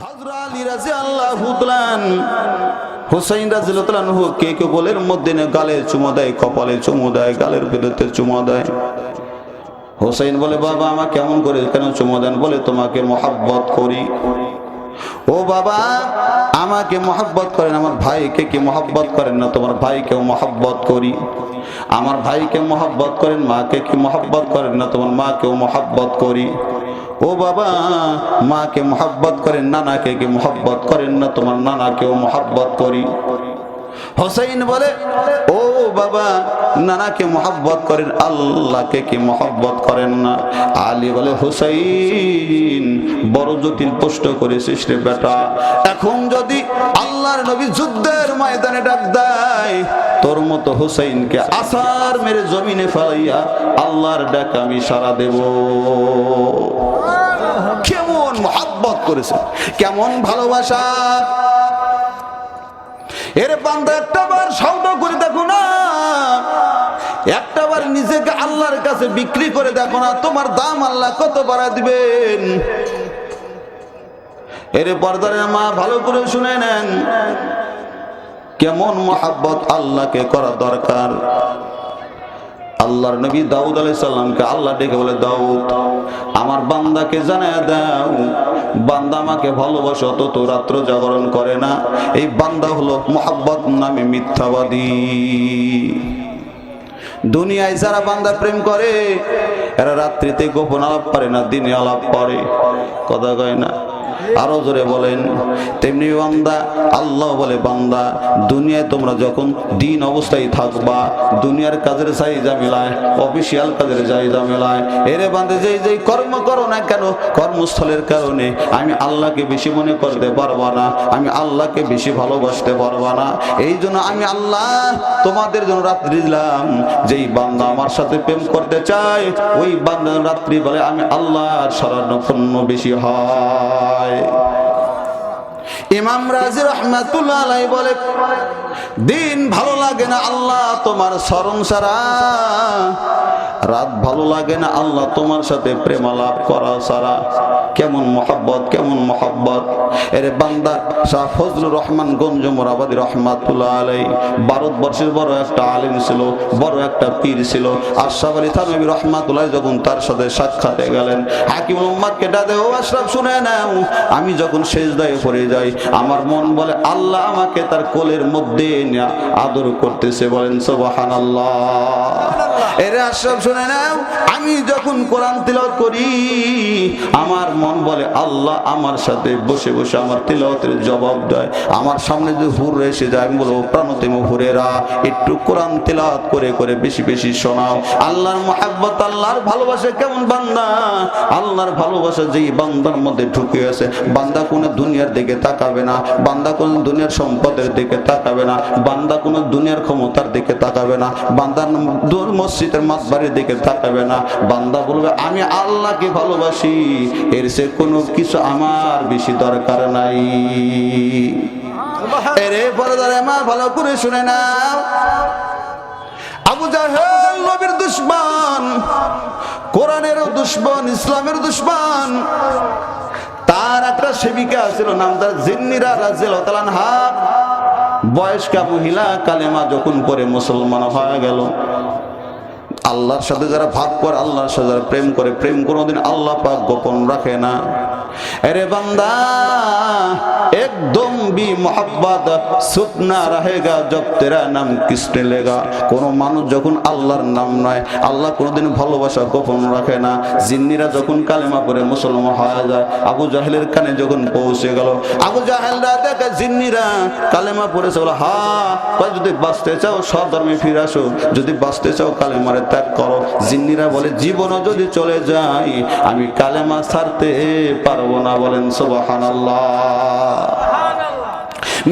আলী রাদিয়াল্লাহু তাআলান হুসাইন রাদিয়াল্লাহু কে কে গোলের মধ্যে না গালে চুমো দেয়, কপালে চুমো দেয়, গালের বিরুদ্ধে চুমো দেয়। হুসাইন বলে, বাবা আমার কেমন করে কেন চুমো দেন? বলে, তোমাকে মহাব্বত করি। ও বাবা, আমাকে মহাব্বত করেন, আমার ভাইকে কি মহাব্বত করেন না? তোমার ভাইকেও মহাব্বত করি। আমার ভাইকে মহাব্বত করেন, মাকে কি মহাব্বত করেন না? তোমার মাকেও মহাব্বত করি। ও বাবা মাকে মহাব্বত করেন নানাকে কি মহাব্বত করেন না? তোমার নানাকেও মহাব্বত করি। হোসাইন বলে, ও বাবা, নানাকে মহাব্বত করেন, আল্লাহকে কি মহাব্বত করেন না? আলী বলে, হুসাইন, বড় জটিল প্রশ্ন করেছিস রে বেটা। এখন যদি আল্লাহর নবী যুদ্ধের ময়দানে ডাক দেয়, তোর মতো হুসাইনকে আসার মেরে জমিনে ফেলাইয়া আল্লাহর ডাক আমি সারা দেব। কেমন মহাব্বত করেছে, কেমন ভালোবাসা। এর পান্তা একটা বার শব্দ করে দেখো না। একটা বার নিজেকে আল্লাহর কাছে বিক্রি করে দেখো না, তোমার দাম আল্লাহ কত বাড়া দিবেন? এর পর্দারে মা, ভালো করে শুনে নেন। কেমন মহাব্বত আল্লাহকে করা দরকার। আল্লাহর নবী দাউদ আলাইহিস সালামকে আল্লাহ ডেকে বলে, দাউদ, আমার বান্দাকে জানায় দাও, বান্দা আমাকে ভালোবাসে অত রাত্র জাগরণ করে না। এই বান্দা হলো মোহাব্বত নামে মিথ্যাবাদী। দুনিয়ায় যারা বান্দা প্রেম করে, এরা রাত্রিতে গোপন আলাপ পারে না, দিনে আলাপ করে কথা কয় না? আরও জোরে বলেন। তেমনি বান্দা, আল্লাহ বলে, বান্দা, দুনিয়ায় তোমরা যখন দিন অবস্থায় থাকবা, দুনিয়ার কাজের চাহিদা মেলায় অফিসিয়াল কাজের চাহিদা মেলায় এরে বান্দে, যেই যেই কর্ম করো না কেন, কর্মস্থলের কারণে আমি আল্লাহকে বেশি মনে করতে পারবা না, আমি আল্লাহকে বেশি ভালোবাসতে পারবা না। এই জন্য আমি আল্লাহ তোমাদের জন্য রাত্রি দিলাম, যেই বান্দা আমার সাথে প্রেম করতে চায়, ওই বান্দা রাত্রি বলে আমি আল্লাহ শরণাপন্ন বেশি হয়। ইমাম রাজি রহমাতুল্লাহ বলে দিন ভালো লাগে না আল্লাহ তোমার স্মরণ ছাড়া। রাত ভালো লাগে না আল্লাহ তোমার সাথে প্রেমালাপ করা সারা কেমন মহাব্বত কেমন মহাব্বত। এর বান্দা, শাহ ফজলুর রহমান গঞ্জ মোরাবাদী রহমাতুল্লাহ আলাই ভারতবর্ষের বড় একটা আলিম ছিল, বড় একটা পীর ছিল। আশরাফ আলী থানবী রহমাতুল্লাহ যখন তার সাথে সাক্ষাতে গেলেন হাকিম উম্মাদকে ডাকে, ও আশরাফ, শুনে নাও। আমি যখন শেষ দায়ে পড়ে যাই, আমার মন বলে, আল্লাহ আমাকে তার কোলের মধ্যে আদর করতেছে, বলেন সোবাহান এর আশরাফ শুনে নাও, আমি যখন কোরআন তিলাওয়াত করি, আমার মন বলে, আল্লাহ আমার সাথে বসে বসে আমার তিলাওয়াতের জবাব দেয়। আমার সামনে যে হুর এসে যায়, আমি বলব প্রাণতিম হুরেরা, একটু কোরআন তিলাওয়াত করে করে বেশি বেশি শোনাও। আল্লাহর মহাব্বত, আল্লাহর ভালোবাসা কেমন বান্দা? আল্লাহর ভালোবাসা যেই বান্দার মধ্যে ঢুকে আছে, বান্দা কোনো দুনিয়ার দিকে তাকাবে না, বান্দা কোনো দুনিয়ার সম্পদের দিকে তাকাবে না। বান্দা কোনো দুনিয়ার ক্ষমতার দিকে তাকাবে না বান্দার দূর মসজিদের মাতবাড়ির দিকে তাকাবে না। বান্দা বলবে, আমি আল্লাহকে ভালোবাসি, এর সে কোনো কিছু আমার বেশি দরকার নাই। এরে পরদারে মা, ভালো করে শুনে নাও। আবু জাহেল নবীর দুশ্মন, কোরআনের দুশ্মন, ইসলামের দুশ্মন, তার একটা সেবিকা ছিল, নাম তার জিন্নিরা রাজিয়াল হা বয়স্কা মহিলা কালেমা যখন পরে মুসলমান হয়ে গেল। আল্লাহর সাথে যারা ভাব করে, আল্লাহর সাথে যারা প্রেম করে, প্রেম কোনোদিন আল্লাহ পাক গোপন রাখে না। আরে বান্দা একদম বি মোহাব্বত সুপনা रहेगा जब तेरा নাম কৃষ্ণ লেগা কোন মানুষ যখন আল্লাহর নাম নয় আল্লাহ কোনোদিন ভালোবাসা গোপন রাখে না জিন্নিরা যখন কালেমা পড়ে মুসলমান হয়ে যায় আবু জাহেলের কানে যখন পৌঁছে গেল আবু জাহেলরা দেখে জিন্নিরা কালেমা পড়েছে বলে হা কয় যদি বাঁচতে চাও সব ধর্মে ফিরে আসো যদি বাঁচতে চাও কালেমারে ত্যাগ করো জিন্নিরা বলে জীবনও যদি চলে যাই আমি কালেমা ছাড়তে পারব না বলেন সোবাহান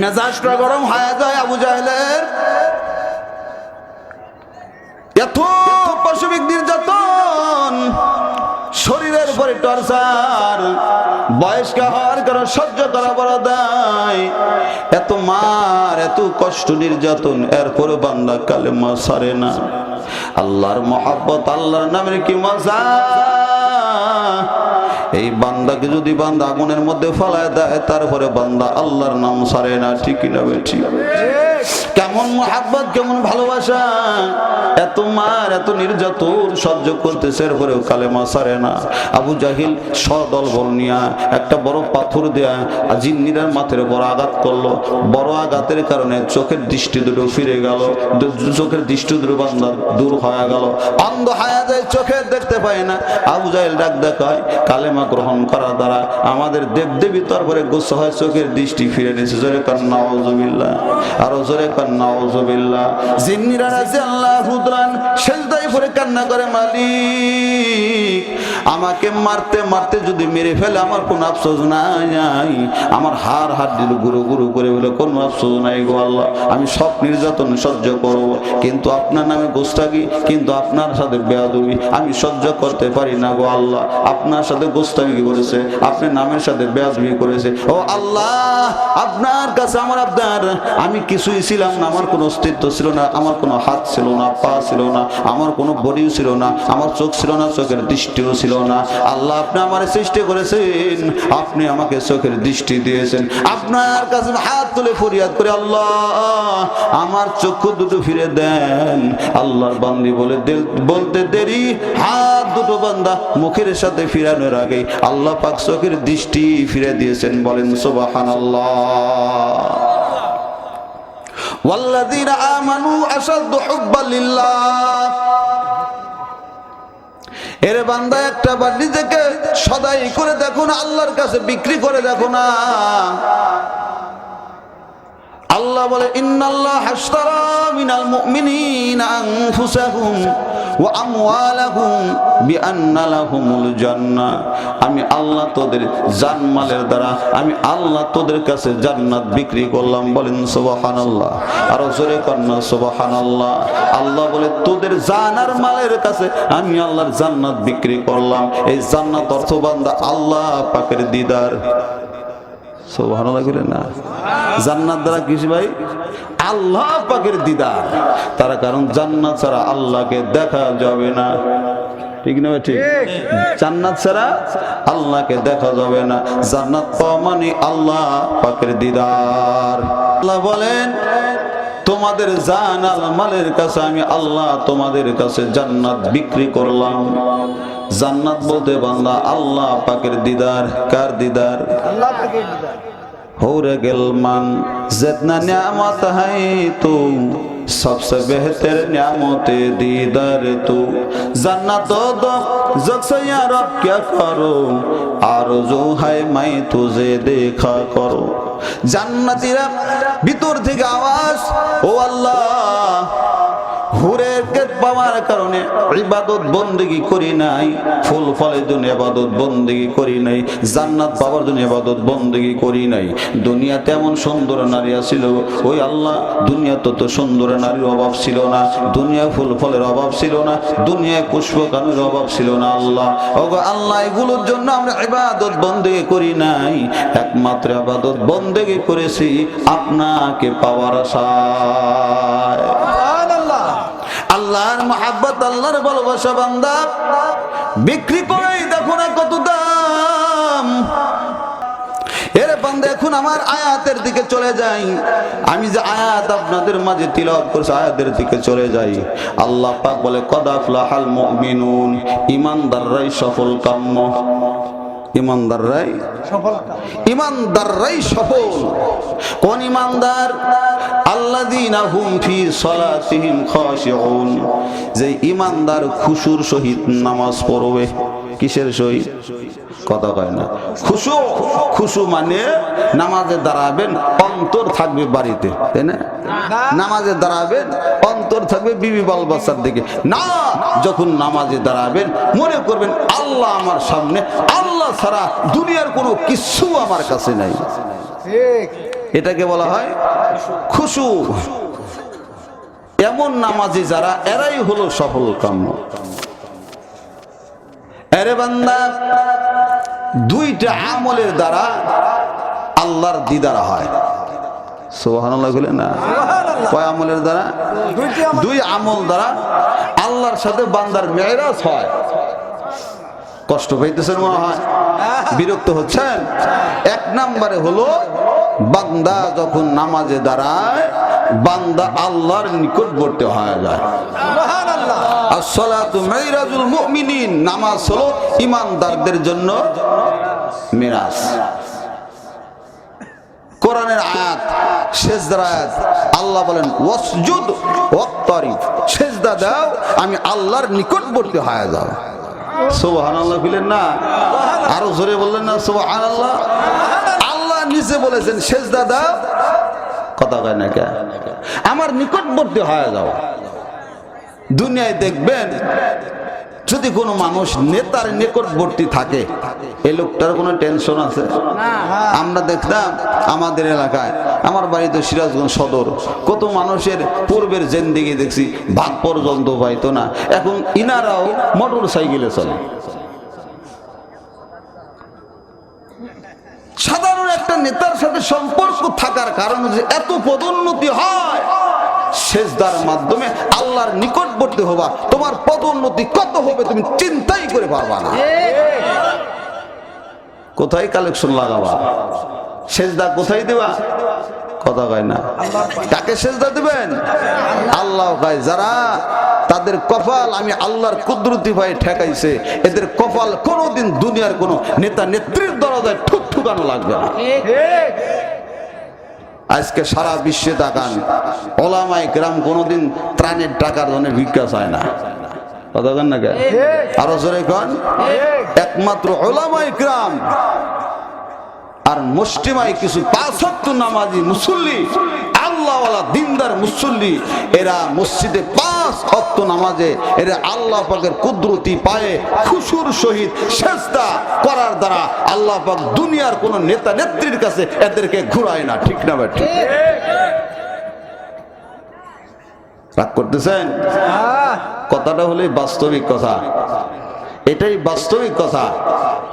মেজাজটা গরম যায় আবু জাহেলের। এত নির্যাতন, শরীরের উপরে টর্চার, বয়স্ক হওয়ার কারণ সহ্য করা বড় দায় এত মার, এত কষ্ট নির্যাতন এরপরে বান্দা কালেমা সারে না। আল্লাহর মহাব্বত, আল্লাহর নামের কি মজা? এই বান্দাকে যদি বান্দা আগুনের মধ্যে ফালায় দেয়, তারপরে বান্দা আল্লাহর নাম সারে না, ঠিক না ঠিক কেমন মোহাব্বত, কেমন ভালোবাসা। এত মার, এত নির্যাতন সহ্য করতেছে এরপরেও কালেমা সারে না। আবু জাহিল সদল বল নিয়া একটা বড় পাথর দেয়া জিন্নিরার মাথের উপর আঘাত করল। বড় আঘাতের কারণে চোখের দৃষ্টি দুটো ফিরে গেল চোখের দৃষ্টি দুটো দূর হয়ে গেল। অন্ধ হায়া যায় চোখে দেখতে পায় না। আবু জাহিল ডাক দেখায়, কালেমা গ্রহণ করার দ্বারা আমাদের দেব দেবী তারপরে গুসা হয় চোখের দৃষ্টি ফিরে নিয়েছে জোরে কান্না আরও জোরে কান্না ওজবিল্লা জিন্নিরা রাজি আল্লাহ হুদরান সেজদাই পরে কান্না করে মালিক। আমাকে মারতে মারতে যদি মেরে ফেলে আমার কোনো আফসোস নাই। আমার হার হাত দিল গুরু গুরু করে বলে, কোনো আফসোস নাই গো আল্লাহ, আমি সব নির্যাতন সহ্য করব। কিন্তু আপনার নামে গোস্তাকি কিন্তু আপনার সাথে বেয়াদবি, আমি সহ্য করতে পারি না গো আল্লাহ। আপনার সাথে গোস্তাকি করেছে আপনার নামের সাথে বেয়াদবি করেছে। ও আল্লাহ, আপনার কাছে আমার আপনার আমি কিছুই ছিলাম না, আমার কোনো অস্তিত্ব ছিল না, আমার কোনো হাত ছিল না, পা ছিল না, আমার কোনো বডিও ছিল না, আমার চোখ ছিল না, চোখের দৃষ্টিও ছিল না আল্লাহ আপনি আমার সৃষ্টি করেছেন আপনি আমাকে চোখের দৃষ্টি দিয়েছেন আপনার কাছে হাত তুলে ফরিয়াদ করে আল্লাহ আমার চক্ষু দুটো ফিরে দেন আল্লাহর বান্দি বলে দিল- বলতে দেরি হাত দুটো বান্দা মুখের সাথে ফিরানোর আগে আল্লাহ পাক চোখের দৃষ্টি ফিরে দিয়েছেন বলেন সুবহানাল্লাহ والذين آمنوا أشد حبا لله এর বান্দা, একটা বার নিজেকে সদাই করে দেখো না, আল্লাহর কাছে বিক্রি করে দেখো না। আল্লাহ বলে, ইন্নাল্লাহ হাসতারা মিনাল মুমিনিনা আনফুসাহুম। আমি আল্লাহ তোদের জানমালের দ্বারা, আমি আল্লাহ তোদের কাছে জান্নাত বিক্রি করলাম। বলেন সুবহানাল্লাহ। আর জোরে কন্না সুবহানাল্লাহ। আল্লাহ আল্লাহ বলে, তোদের জানার মালের কাছে আমি আল্লাহর জান্নাত বিক্রি করলাম। এই জান্নাত অর্থ বান্দা আল্লাহ পাকের দিদার। না। জান্নাত ভাই? আল্লাহ দিদার। তারা কারণ জান্নাত ছাড়া আল্লাহকে দেখা যাবে না। ঠিক না জান্নাত ছাড়া আল্লাহকে দেখা যাবে না। জান্নাত মানে আল্লাহ পাকের দিদার। আল্লাহ বলেন, তোমাদের জান আল মালের কাছে আমি আল্লাহ তোমাদের কাছে জান্নাত বিক্রি করলাম। জান্নাত বলতে বান্দা আল্লাহ পাকের দিদার কার দিদার हो गिलमन जितना नियामत है तू सबसे बेहतर नियामत दीदार तू जन्नत दो जग से या रब क्या करो आरज़ू है मैं तुझे देखा करो জান্নাতীরা ভিতর থেকে পাওয়ার কারণে ইবাদত বন্দেগি করি নাই, ফুল ফলের জন্য ইবাদত বন্দেগি করি নাই, জান্নাত পাওয়ার জন্য ইবাদত বন্দেগি করি নাই। দুনিয়া তেমন সুন্দর নারী ছিল ওই আল্লাহ দুনিয়া তত সুন্দর নারীর অভাব ছিল না দুনিয়া ফুল ফলের অভাব ছিল না, দুনিয়ায় পুষ্পকামের অভাব ছিল না আল্লাহ। ওগো আল্লাহ, এগুলোর জন্য আমরা ইবাদত বন্দেগি করি নাই, একমাত্র ইবাদত বন্দেগি করেছি আপনাকে পাওয়ার আশায়। আল্লাহর মহাব্বত আল্লাহর ভালোবাসা বান্দা। বিক্রি করে দেখো না কত দাম। এর বান্দা এখন আমার আয়াতের দিকে চলে যাই। আমি যে আয়াত আপনাদের মাঝে তিলক করছি আয়াতের দিকে চলে যাই। আল্লাহ পাক বলে কদাফলাহাল মুমিনুন ইমানদাররাই সফল কাম্য। ইমানদাররাই? ইমানদাররাই সফল। কোন ইমানদার? আল্লাযীনা হুম ফি সালাতিহিম খাশিউন। যে ইমানদার খুশুর সহিত নামাজ পড়বে কিসের সহিত? কথা কয় না। খুশু খুশু মানে নামাজে দাঁড়াবেন অন্তর থাকবে বাড়িতে তাই না? নামাজে দাঁড়াবেন অন্তর থাকবে বিবি বাল বাচ্চার দিকে। না যখন নামাজে দাঁড়াবেন মনে করবেন আল্লাহ আমার সামনে আল্লাহ ছাড়া দুনিয়ার কোনো কিছু আমার কাছে নাই। এটাকে বলা হয় খুশু। এমন নামাজি যারা এরাই হলো সফল কাম্য এরে বান্দা দুইটা আমলের দ্বারা আল্লাহর দিদার হয়। সুবহানাল্লাহ বলে না? কয় আমলের দ্বারা? দুই আমল দ্বারা আল্লাহর সাথে বান্দার মেয়েরাজ হয়। কষ্ট পাইতেছেন মনে হয়। বিরক্ত হচ্ছেন? এক নম্বরে হলো বান্দা যখন নামাজে দাঁড়ায় বান্দা আল্লাহর নিকটবর্তী হয়ে যায়। নামাজ হলো ইমানদারদের জন্য মিরাজ। কোরআনের আয়াত সেজদার আয়াত আল্লাহ বলেন ওয়াসজুদ ওয়াক্তারিফ সেজদা দাও আমি আল্লাহর নিকটবর্তী হয়ে যাও সুবহানাল্লাহ। বলেন না। আরও জোরে বললেন না সুবহানাল্লাহ। আল্লাহ নিজে বলেছেন সেজদা দাও কথা কয় না কে? আমার নিকটবর্তী হয়ে যাও। দুনিয়ায় দেখবেন যদি কোনো মানুষ নেতার নিকটবর্তী থাকে এই লোকটার কোনো টেনশন আছে? আমরা দেখলাম আমাদের এলাকায় আমার বাড়ি তো সিরাজগঞ্জ সদর কত মানুষের পূর্বের জেন্দিগি দেখছি ভাত পর্যন্ত পাইতো না। এখন ইনারাও মোটর সাইকেলে চলে। সাধারণ নেতার সাথে সম্পর্ক থাকার কারণে যে এত পদোন্নতি হয়, সেজদার মাধ্যমে আল্লাহর নিকটবর্তী হবা, তোমার পদোন্নতি কত হবে তুমি চিন্তাই করে পারবা না। কোথায় কালেকশন লাগাবা? সেজদা কোথায় দেবা? কথা কয় না। কাকে সেজদা দিবেন? আল্লাহ কয়, যারা তাদের কপাল আমি আল্লাহর কুদরতি ভাই ঠেকাইছে। এদের কপাল কোনোদিন দুনিয়ার কোনো নেতা নেত্রীর দরজায় ঠুক ঠুকানো লাগবে না। আজকে সারা বিশ্বে তাকান ওলামাই গ্রাম কোনোদিন ত্রাণের টাকার জন্য ভিক্ষা চায় না। আরও মুসলিমাই কিছু পাঁচত্ব নামাজি মুসল্লি আল্লাহওয়ালা দিনদার মুসল্লি এরা মসজিদে পাঁচ অক্ত নামাজে এরা আল্লাহ পাকের কুদরতি পায়ে খুশুর সহিত সেজদা করার দ্বারা আল্লাহ পাক দুনিয়ার কোন নেতা নেত্রীর কাছে এদেরকে ঘুরায় না ঠিক না রাগ করতেছেন? কথাটা হলে বাস্তবিক কথা। এটাই বাস্তবিক কথা।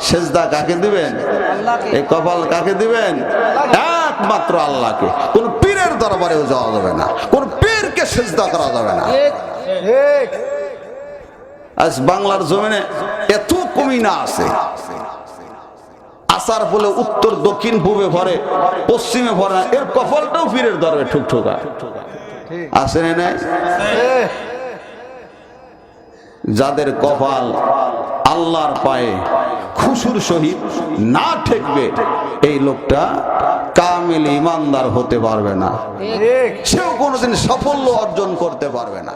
সেজদা কাকে দিবেন? এই কপাল কাকে দিবেন? একমাত্র আল্লাহকে। কোন পীরের দরবারেও যাওয়া যাবে না। কোন পীরকে সেজদা করা যাবে না। আজ বাংলার জমিনে এত কমিনা আছে। আসার ফলে উত্তর, দক্ষিণ পূবে ভরে, পশ্চিমে ভরে না। এর কপালটাও পীরের দরবে ঠুকঠুকা। আছে না যাদের কপাল আল্লাহর পায়ে খুশুর সহিত না ঠেকবে, এই লোকটা কামিল ইমানদার হতে পারবে না। সেও কোনোদিন সাফল্য অর্জন করতে পারবে না।